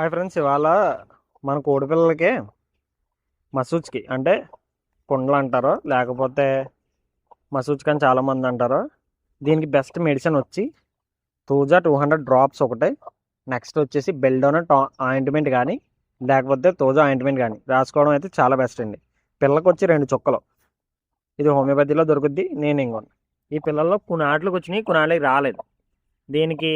Hi friends ఇవాళ మన కోడిపిల్లలకి మసూచ్కి అంటే కుండలు అంటారు. లేకపోతే మసూచ్కి అని చాలామంది అంటారు. దీనికి బెస్ట్ మెడిసిన్ వచ్చి తూజా టూ హండ్రెడ్ డ్రాప్స్ ఒకటి. నెక్స్ట్ వచ్చేసి బెల్డోనా టా ఆయింట్మెంట్ కానీ లేకపోతే తోజా ఆయింట్మెంట్ కానీ రాసుకోవడం అయితే చాలా బెస్ట్ అండి. పిల్లలకు వచ్చి రెండు చుక్కలు. ఇది హోమియోపతిలో దొరుకుద్ది నేను ఇంకొన్న ఈ పిల్లల్లో కొన్ని ఆటలకు వచ్చినాయి కొన్ని ఆటలకి రాలేదు. దీనికి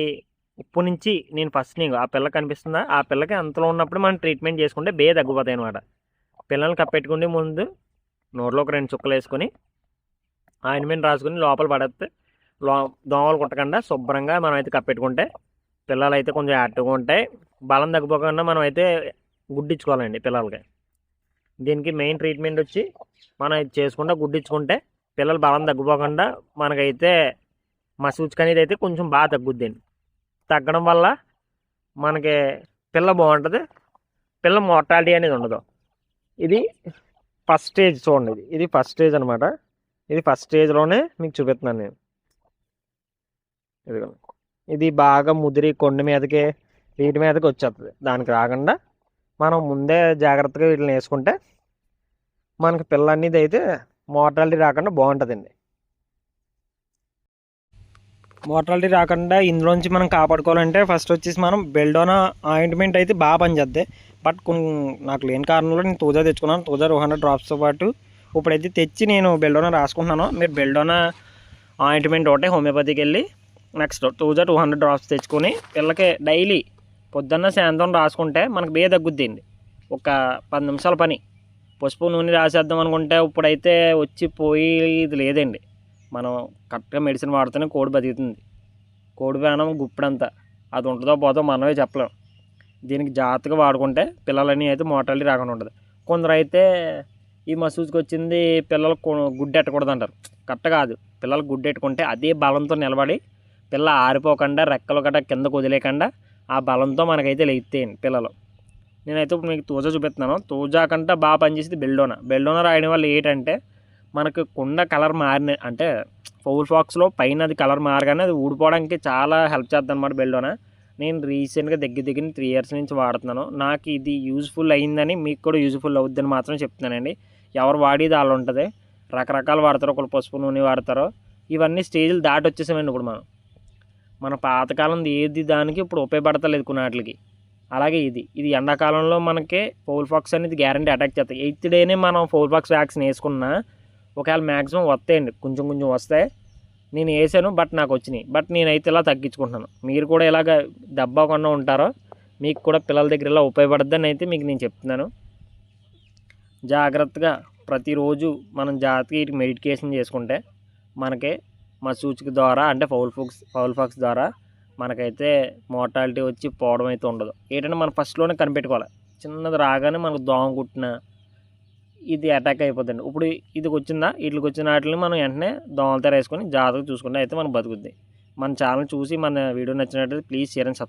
ఇప్పుడు నుంచి నేను ఫస్ట్ నీకు ఆ పిల్ల కనిపిస్తుందా? ఆ పిల్లకి అంతలో ఉన్నప్పుడు మనం ట్రీట్మెంట్ చేసుకుంటే బే తగ్గిపోతాయి అనమాట పిల్లల్ని కప్పెట్టుకుంటే ముందు నోట్లో ఒక రెండు చుక్కలు వేసుకొని ఆయింట్మెంట్ రాసుకుని లోపల పడేస్తే లో దోమలు కుట్టకుండా శుభ్రంగా మనం అయితే కప్పెట్టుకుంటే పిల్లలు అయితే కొంచెం యాక్టివ్గా ఉంటాయి బలం తగ్గిపోకుండా మనం అయితే గుడ్డించుకోవాలండి పిల్లలకి. దీనికి మెయిన్ ట్రీట్మెంట్ వచ్చి మనం ఇది చేసుకుంటే గుడ్డిచ్చుకుంటే పిల్లలు బలం తగ్గిపోకుండా మనకైతే మసూచుకు అనేది అయితే కొంచెం బాగా తగ్గుద్దండి. తగ్గడం వల్ల మనకి పిల్ల బాగుంటుంది. పిల్ల మోర్టాలిటీ అనేది ఉండదు. ఇది ఫస్ట్ స్టేజ్ చూడండి ఇది. ఇది ఫస్ట్ స్టేజ్ అనమాట ఇది ఫస్ట్ స్టేజ్లోనే మీకు చూపిస్తున్నాను నేను. ఇదిగో ఇది బాగా ముదిరి కొండ మీదకి వీటి మీదకి వచ్చేస్తుంది. దానికి రాకుండా మనం ముందే జాగ్రత్తగా వీటిని వేసుకుంటే మనకి పిల్ల అనేది అయితే మోర్టాలిటీ రాకుండా బాగుంటుందండి. మోర్టాలిటీ రాకుండా ఇందులోంచి మనం కాపాడుకోవాలంటే ఫస్ట్ వచ్చేసి మనం బెల్డోనా ఆయింట్మెంట్ అయితే బాగా పనిచేద్ది. బట్ కొన్ని నాకు లేని కారణంలో నేను తూజా తెచ్చుకున్నాను. తూజా టూ హండ్రెడ్ డ్రాప్స్తో పాటు ఇప్పుడైతే తెచ్చి నేను బెల్డోనా రాసుకుంటున్నాను. మీరు బెల్డోనా ఆయింట్మెంట్ ఒకటే హోమియోపతికి వెళ్ళి next thuja two hundred drops తెచ్చుకొని పిల్లకి డైలీ పొద్దున్న సాయంత్రం రాసుకుంటే మనకు బే తగ్గుద్దండి ఒక పది నిమిషాల పని. పసుపు నూనె రాసేద్దాం అనుకుంటే ఇప్పుడైతే వచ్చి పోయి ఇది లేదండి. మనం కరెక్ట్గా మెడిసిన్ వాడితేనే కోడి బతుకుతుంది. కోడి ప్రాణం గుప్పుడంతా. అది ఉంటుందో పోదో మనమే చెప్పలేం. దీనికి జాగ్రత్తగా వాడుకుంటే పిల్లలని అయితే మోటాలిటీ రాకుండా ఉంటుంది. కొందరు అయితే ఈ మసూజ్కి వచ్చింది పిల్లలు గుడ్డు ఎట్టకూడదు అంటారు కరెక్ట్ కాదు. పిల్లలు గుడ్డు ఎట్టుకుంటే అదే బలంతో నిలబడి పిల్ల ఆరిపోకుండా రెక్కలు గట్రా కిందకు వదిలేకుండా ఆ బలంతో మనకైతే లేస్తాయండి పిల్లలు. నేనైతే ఇప్పుడు మీకు తూజా చూపిస్తున్నాను. తూజా కంటే బాగా పనిచేసేది బెల్డోనా. బెల్డోనా రాయడం వల్ల ఏంటంటే మనకు కుండ కలర్ మారిన అంటే ఫౌల్ ఫాక్స్లో పైన అది కలర్ మారగానే అది ఊడిపోవడానికి చాలా హెల్ప్ చేద్దాం అనమాట బెల్లోన. నేను రీసెంట్గా దగ్గర దగ్గర త్రీ ఇయర్స్ నుంచి వాడుతున్నాను. నాకు ఇది యూజ్ఫుల్ అయిందని మీకు కూడా యూజ్ఫుల్ అవుద్దని మాత్రం చెప్తున్నానండి. ఎవరు వాడేది వాళ్ళు ఉంటుంది. రకరకాలు వాడతారు. ఒకళ్ళు పసుపు నూనె వాడతారు. ఇవన్నీ స్టేజ్లు దాటి వచ్చేసామండి ఇప్పుడు మనం. మన పాతకాలం ఏది దానికి ఇప్పుడు ఉపయోగపడతలేదు కొన్నాటికి. అలాగే ఇది. ఇది ఎండాకాలంలో మనకి ఫోల్ ఫాక్స్ అనేది గ్యారంటీ అటాక్ చేస్తాయి. ఎయిత్ డేనే మనం ఫోల్ ఫాక్స్ వ్యాక్సిన్ వేసుకున్నా ఒకవేళ మ్యాక్సిమం వస్తాయండి కొంచెం కొంచెం వస్తాయి. నేను వేసాను బట్ నాకు వచ్చినాయి. బట్ నేనైతే ఇలా తగ్గించుకుంటున్నాను. మీరు కూడా ఇలాగ దెబ్బకుండా ఉంటారో మీకు కూడా పిల్లల దగ్గర ఇలా ఉపయోగపడద్దని అయితే మీకు నేను చెప్తున్నాను. జాగ్రత్తగా ప్రతిరోజు మనం జాగ్రత్తగా వీటికి మెడికేషన్ చేసుకుంటే మనకి మా సూచిక ద్వారా అంటే ఫౌల్ ఫాక్స్ ఫౌల్ ఫాక్స్ ద్వారా మనకైతే మోర్టాలిటీ వచ్చి పోవడం అయితే ఉండదు. ఏంటంటే మనం ఫస్ట్లోనే కనిపెట్టుకోవాలి. చిన్నది రాగానే మనకు దోమ కుట్టిన ఇది అటాక్ అయిపోతుంది ఇప్పుడు ఇది వచ్చిందా వీటికి వచ్చిన వాటిని మనం వెంటనే దోమలతో వేసుకొని జాగ్రత్తగా చూసుకుంటే అయితే మనం బతుకుద్ది. మన ఛానల్ చూసి మన వీడియో నచ్చినట్లయితే ప్లీజ్ షేర్ అండ్ సబ్స్క్రైబ్